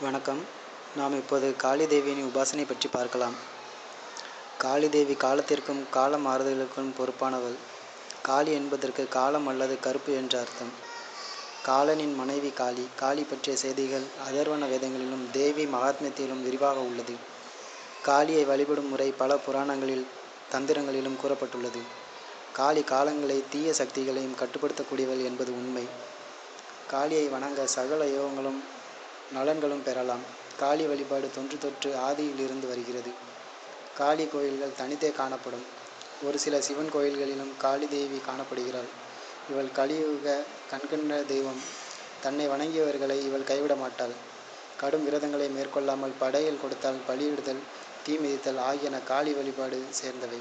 வணக்கம். நாம் இப்போது காளி தேவியின் உபாசனை பற்றி பார்க்கலாம். காளி தேவி காலத்திற்கும் கால மாறுதல்களுக்கும் பொறுப்பானவள். காளி என்பதற்கு காலம் அல்லது கருப்பு என்ற அர்த்தம். காலனின் மனைவி காளி. காளி பற்றிய செய்திகள் அதர்வன வேதங்களிலும் தேவி மகாத்மியத்திலும் விரிவாக உள்ளது. காளியை வழிபடும் முறை பல புராணங்களில் தந்திரங்களிலும் கூறப்பட்டுள்ளது. காளி காலங்களை தீய சக்திகளையும் கட்டுப்படுத்தக்கூடியவள் என்பது உண்மை. காளியை வணங்க சகல யோகங்களும் நலன்களும் பெறலாம். காளி வழிபாடு தொன்று தொற்று ஆதியில் இருந்து வருகிறது. காளி கோயில்கள் தனித்தே காணப்படும். ஒரு சில சிவன் கோயில்களிலும் காளி தேவி காணப்படுகிறாள். இவள் கலியுக கண்கண்ட தெய்வம். தன்னை வணங்கியவர்களை இவள் கைவிட மாட்டாள். கடும் விரதங்களை மேற்கொள்ளாமல் படையல் கொடுத்தால் பலியிடுதல் தீ மிதித்தல் ஆகியன காளி வழிபாடு சேர்ந்தவை.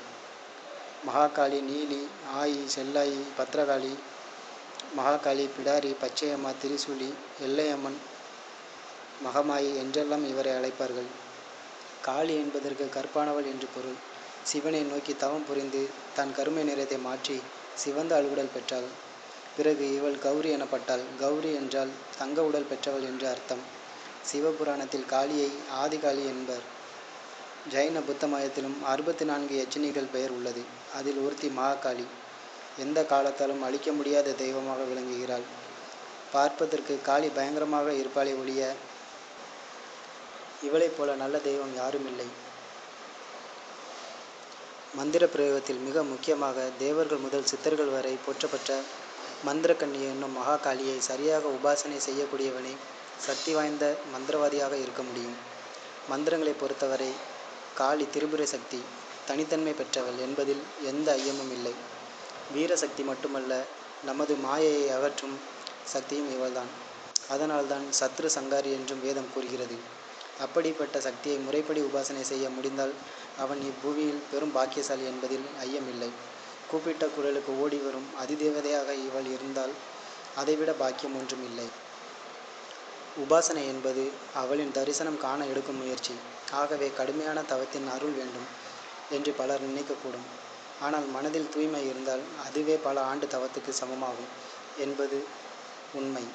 மகாகாளி நீலி ஆயி செல்லாயி பத்ரகாளி மகாகாளி பிடாரி பச்சையம்மா திரிசூலி எல்லையம்மன் மகமாயி என்றெல்லாம் இவரை அழைப்பார்கள். காளி என்பதற்கு கற்பானவள் என்று பொருள். சிவனை நோக்கி தவம் புரிந்து தன் கருமை நிறத்தை மாற்றி சிவந்த அழுகுடல் பெற்றாள். பிறகு இவள் கௌரி எனப்பட்டாள். கௌரி என்றால் தங்க உடல் பெற்றவள் என்று அர்த்தம். சிவபுராணத்தில் காளியை ஆதிகாளி என்பர். ஜைன புத்த மதத்திலும் அறுபத்தி நான்கு எச்சினிகள் பெயர் உள்ளது. அதில் ஒருத்தி மகாகாளி. எந்த காலத்தாலும் அழிக்க முடியாத தெய்வமாக விளங்குகிறாள். பார்ப்பதற்கு காளி பயங்கரமாக இருப்பாளே ஒழிய இவளைப் போல நல்ல தெய்வம் யாரும் இல்லை. மந்திர பிரயோகத்தில் மிக முக்கியமாக தேவர்கள் முதல் சித்தர்கள் வரை போற்றப்பட்ட மந்திரக்கண்ணி என்னும் மகாகாளியை சரியாக உபாசனை செய்யக்கூடியவனே சக்தி வாய்ந்த மந்திரவாதியாக இருக்க முடியும். மந்திரங்களை பொறுத்தவரை காளி திரிபுர சக்தி தனித்தன்மை பெற்றவள் என்பதில் எந்த ஐயமும் இல்லை. வீரசக்தி மட்டுமல்ல நமது மாயையை அகற்றும் சக்தியும் இவள்தான். அதனால்தான் சத்ரு சங்காரி என்றும் வேதம் கூறுகிறது. அப்படிப்பட்ட சக்தியை முறைப்படி உபாசனை செய்ய முடிந்தால் அவன் இப்பூவியில் பெரும் பாக்கியசாலி என்பதில் ஐயமில்லை கூப்பிட்ட குரலுக்கு ஓடி வரும் அதிதேவதையாக இவள் இருந்தால் அதைவிட பாக்கியம் ஒன்றும் இல்லை. உபாசனை என்பது அவளின் தரிசனம் காண எடுக்கும் முயற்சி. ஆகவே கடுமையான தவத்தின் அருள் வேண்டும் என்று பலர் நினைக்கக்கூடும். ஆனால் மனதில் தூய்மை இருந்தால் அதுவே பல ஆண்டு தவத்துக்கு சமமாகும் என்பது உண்மை.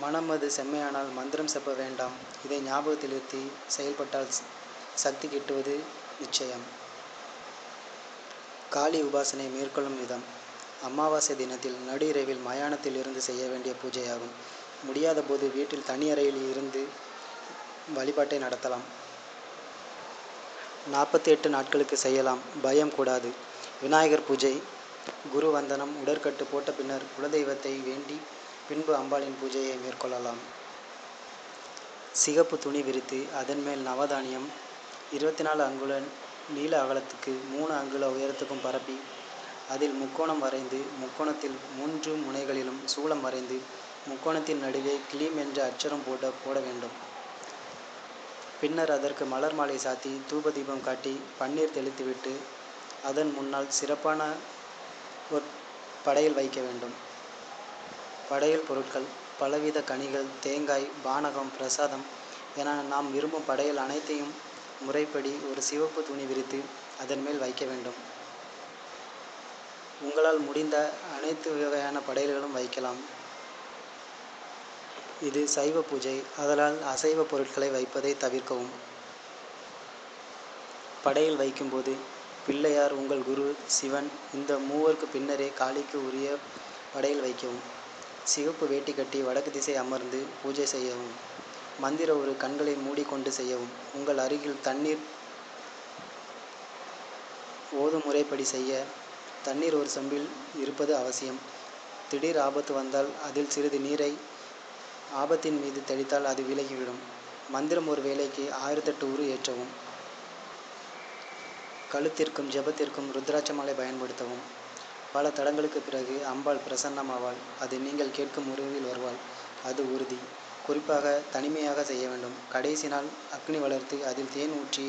மனம் அது செம்மையானால் மந்திரம் செப்ப வேண்டாம். இதை ஞாபகத்தில் இருத்தி செயல்பட்டால் சக்தி கிட்டுவது நிச்சயம். காளி உபாசனை மேற்கொள்ளும் விதம். அமாவாசை தினத்தில் நடு இரவில் மயானத்தில் இருந்து செய்ய வேண்டிய பூஜையாகும். முடியாத போது வீட்டில் தனி அறையில் இருந்து வழிபாட்டை நடத்தலாம். நாற்பத்தி எட்டு நாட்களுக்கு செய்யலாம். பயம் கூடாது. விநாயகர் பூஜை குரு வந்தனம் உடற்கட்டு போட்ட பின்னர் குலதெய்வத்தை வேண்டி பின்பு அம்பாளின் பூஜையை மேற்கொள்ளலாம். சிகப்பு துணி விரித்து அதன் மேல் நவதானியம் இருபத்தி நாலு அங்குல நீள அகலத்துக்கு மூணு அங்குல உயரத்துக்கும் பரப்பி அதில் முக்கோணம் வரைந்து முக்கோணத்தில் மூன்று முனைகளிலும் சூளம் வரைந்து முக்கோணத்தின் நடுவே கிளீம் என்ற அச்சரம் போட போட வேண்டும். பின்னர் அதற்கு மலர் மாலை சாத்தி தூப தீபம் காட்டி பன்னீர் தெளித்துவிட்டு அதன் முன்னால் சிறப்பான ஒரு படையில் வைக்க வேண்டும். படையல் பொருட்கள் பலவித கனிகள் தேங்காய் பானகம் பிரசாதம் என நாம் விரும்பும் படையல் அனைத்தையும் முறைப்படி ஒரு சிவப்பு துணி விரித்து அதன் மேல் வைக்க வேண்டும். உங்களால் முடிந்த அனைத்து வகையான படையல்களும் வைக்கலாம். இது சைவ பூஜை அதனால் அசைவ பொருட்களை வைப்பதை தவிர்க்கவும். படையல் வைக்கும்போது பிள்ளையார் உங்கள் குரு சிவன் இந்த மூவருக்கு பின்னரே காளிக்கு உரிய படையல் வைக்கவும். சிவப்பு வேட்டி கட்டி வடக்கு திசை அமர்ந்து பூஜை செய்யவும் மந்திர ஒரு கண்களை மூடிக்கொண்டு செய்யவும் உங்கள் அருகில் தண்ணீர் ஓதும் முறைப்படி செய்ய தண்ணீர் ஒரு சொம்பில் இருப்பது அவசியம். திடீர் ஆபத்து வந்தால் அதில் சிறிது நீரை ஆபத்தின் மீது தெளித்தால் அது விலகிவிடும். மந்திரம் ஒரு வேலைக்கு ஆயிரத்தெட்டு உரு ஏற்றவும் கழுத்திற்கும் ஜெபத்திற்கும் ருத்ராட்சமாலை பயன்படுத்தவும். பல தடங்களுக்கு பிறகு அம்பாள் பிரசன்னமாவாள். அது நீங்கள் கேட்கும் உருவில் வருவாள். அது உறுதி. குறிப்பாக தனிமையாக செய்ய வேண்டும். கடைசி நாள் அக்னி வளர்த்து அதில் தேன் ஊற்றி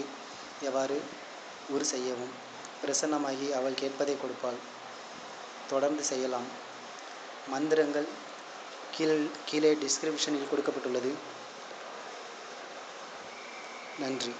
எவ்வாறு உரு செய்யவும்? பிரசன்னமாகி அவள் கேட்பதை கொடுப்பாள். தொடர்ந்து செய்யலாம். மந்திரங்கள் கீழ் கீழே டிஸ்கிரிப்ஷனில் கொடுக்கப்பட்டுள்ளது. நன்றி.